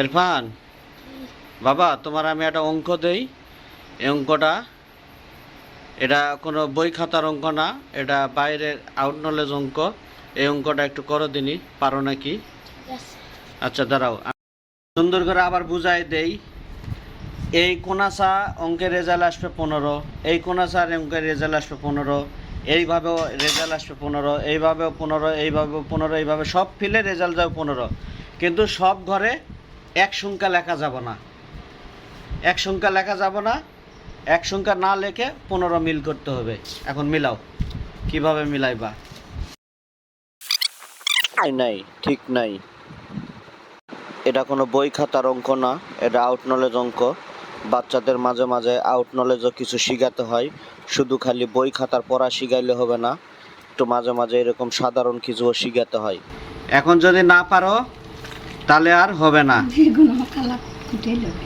ইরফান বাবা, তোমার আমি একটা অঙ্ক দেই। এই অঙ্কটা, এটা কোনো বই খাতার অঙ্ক না, এটা বাইরের আউট নলেজ অঙ্ক। এই অঙ্কটা একটু করো দিনই পারো নাকি? আচ্ছা দাঁড়াও সুন্দর করে আবার বুঝাই দেই। এই কোনাসা অঙ্কের রেজাল্ট আসবে পনেরো, এই কোনাসার অঙ্কের রেজাল্ট আসবে পনেরো, এইভাবেও রেজাল্ট আসবে পনেরো, এইভাবেও পনেরো এইভাবেও পনেরো, এইভাবে সব ফিলে রেজাল্ট যাবে পনেরো। কিন্তু সব ঘরে এক সংখ্যা লেখা যাব না। এক সংখ্যা লেখা যাব না এক সংখ্যা না লেখে পনেরো মিল করতে হবে। এখন মিলাও কীভাবে মিলাইবা? নাই ঠিক নাই। এটা কোনো বই খাতার অঙ্ক না এটা আউট নলেজ অঙ্ক। বাচ্চাদের মাঝে মাঝে আউট নলেজও কিছু শিখাতে হয় শুধু খালি বই খাতার পড়া শিখাইলে হবে না। একটু মাঝে মাঝে এরকম সাধারণ কিছুও শিখাতে হয়। এখন যদি না পারো তাহলে আর হবে না।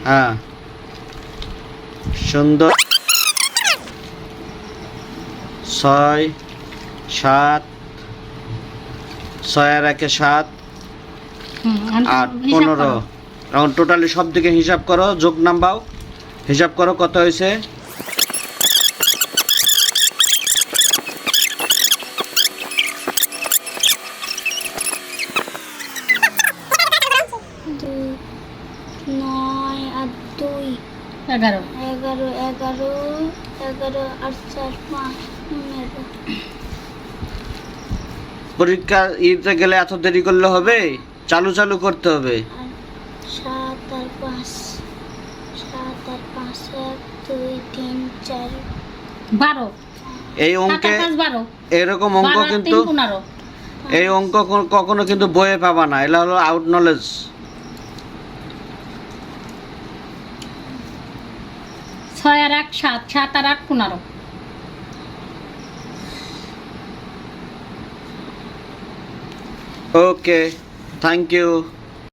হ্যাঁ। সুন্দর। ছয় সাত। ছয় আর একে সাত। আট পনেরো। এখন টোটালি সব দিকে হিসাব করো যোগ নাম্বাও। হিসাব করো কত হয়েছে? দুই নয় আর দুই। এগারো। এগারো এগারো এগারো আর চার পাঁচ পরীক্ষা ইতে গেলে এত দেরি করলে হবে? চালু চালু করতে হবে। সাত আর পাঁচ। সাত আর পাঁচ এক দুই তিন চার। বারো। এই অঙ্কে বারো। এরকম অঙ্ক কিন্তু এই অঙ্ক কখনো কিন্তু বইয়ে পাবা না। এটা হলো আউট নলেজ ছয় আর এক সাত সাত আর আট পনেরো। Okay thank you